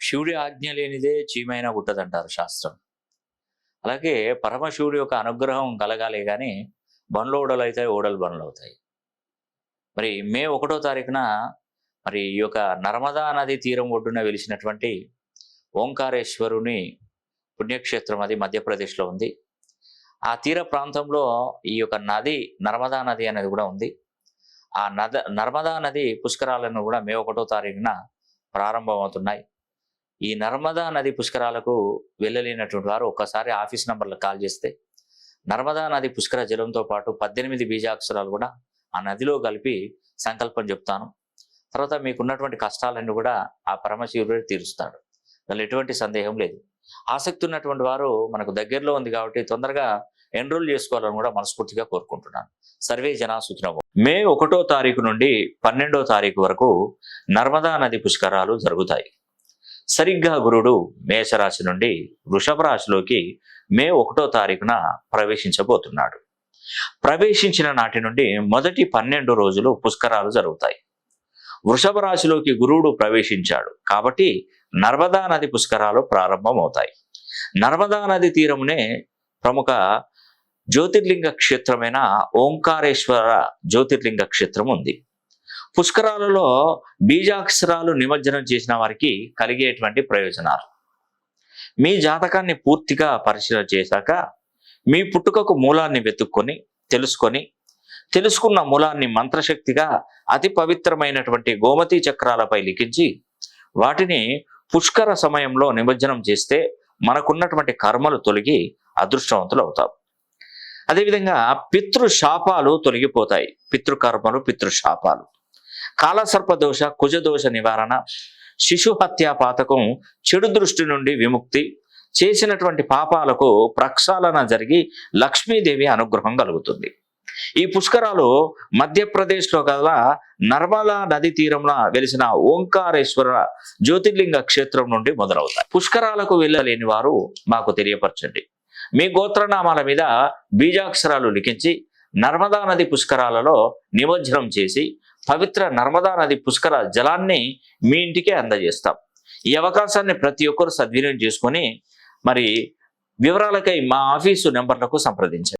శివుడి ఆజ్ఞ లేనిదే చీమైనా గుట్టదంటారు శాస్త్రం. అలాగే పరమశివుడి యొక్క అనుగ్రహం కలగాలి కానీ బండ్లు ఓడలు అవుతాయి ఓడలు బండ్లు అవుతాయి. మరి మే ఒకటో తారీఖున మరి ఈ యొక్క నర్మదా నది తీరం ఒడ్డున వెలిసినటువంటి ఓంకారేశ్వరుని పుణ్యక్షేత్రం అది మధ్యప్రదేశ్లో ఉంది. ఆ తీర ప్రాంతంలో ఈ యొక్క నది నర్మదా నది అనేది కూడా ఉంది. ఆ నద నర్మదా నది పుష్కరాలను కూడా మే ఒకటో తారీఖున ప్రారంభమవుతున్నాయి. ఈ నర్మదా నది పుష్కరాలకు వెళ్ళలేనటువంటి వారు ఒక్కసారి ఆఫీస్ నంబర్లకు కాల్ చేస్తే నర్మదా నది పుష్కర జలంతో పాటు పద్దెనిమిది బీజాక్షరాలు కూడా ఆ నదిలో కలిపి సంకల్పం చెప్తాను. తర్వాత మీకున్నటువంటి కష్టాలన్నీ కూడా ఆ పరమశివుడు తీరుస్తాడు. దానిలో ఎటువంటి సందేహం లేదు. ఆసక్తి ఉన్నటువంటి వారు మనకు దగ్గరలో ఉంది కాబట్టి తొందరగా ఎన్రోల్ చేసుకోవాలని కూడా మనస్ఫూర్తిగా కోరుకుంటున్నాను. సర్వే జనా సూచన మే ఒకటో తారీఖు నుండి పన్నెండో తారీఖు వరకు నర్మదా నది పుష్కరాలు జరుగుతాయి. సరిగ్గా గురుడు మేషరాశి నుండి వృషభ రాశిలోకి మే ఒకటో తారీఖున ప్రవేశించబోతున్నాడు. ప్రవేశించిన నాటి నుండి మొదటి పన్నెండు రోజులు పుష్కరాలు జరుగుతాయి. వృషభ రాశిలోకి గురువుడు ప్రవేశించాడు కాబట్టి నర్మదా నది పుష్కరాలు ప్రారంభమవుతాయి. నర్మదా నది తీరమునే ప్రముఖ జ్యోతిర్లింగ క్షేత్రమైన ఓంకారేశ్వర జ్యోతిర్లింగ క్షేత్రం ఉంది పుష్కరాలలో బీజాక్షరాలు నిమజ్జనం చేసిన వారికి కలిగేటువంటి ప్రయోజనాలు. మీ జాతకాన్ని పూర్తిగా పరిశీలన చేశాక మీ పుట్టుకకు మూలాన్ని వెతుక్కొని తెలుసుకొని తెలుసుకున్న మూలాన్ని మంత్రశక్తిగా అతి పవిత్రమైనటువంటి గోమతి చక్రాలపై లిఖించి వాటిని పుష్కర సమయంలో నిమజ్జనం చేస్తే మనకున్నటువంటి కర్మలు తొలగి అదృష్టవంతులు అవుతాం అదేవిధంగా పితృశాపాలు తొలగిపోతాయి. పితృకర్మలు పితృశాపాలు. కాలసర్పదోష కుజదోష నివారణ శిశు హత్యా పాతకం చెడు దృష్టి నుండి విముక్తి చేసినటువంటి పాపాలకు ప్రక్షాళన జరిగి లక్ష్మీదేవి అనుగ్రహం కలుగుతుంది. ఈ పుష్కరాలు మధ్యప్రదేశ్లో గల నర్మదా నది తీరంలో వెలిసిన ఓంకారేశ్వర జ్యోతిర్లింగ క్షేత్రం నుండి మొదలవుతాయి. పుష్కరాలకు వెళ్ళలేని వారు మాకు తెలియపరచండి. మీ గోత్రనామాల మీద బీజాక్షరాలు లిఖించి నర్మదా నది పుష్కరాలలో నిమజ్జనం చేసి పవిత్ర నర్మదా నది పుష్కర జలాన్ని మీ ఇంటికే అందజేస్తాం. ఈ అవకాశాన్ని ప్రతి ఒక్కరు సద్వినియోగం చేసుకొని మరి వివరాలకై మా ఆఫీసు నెంబర్లకు సంప్రదించండి.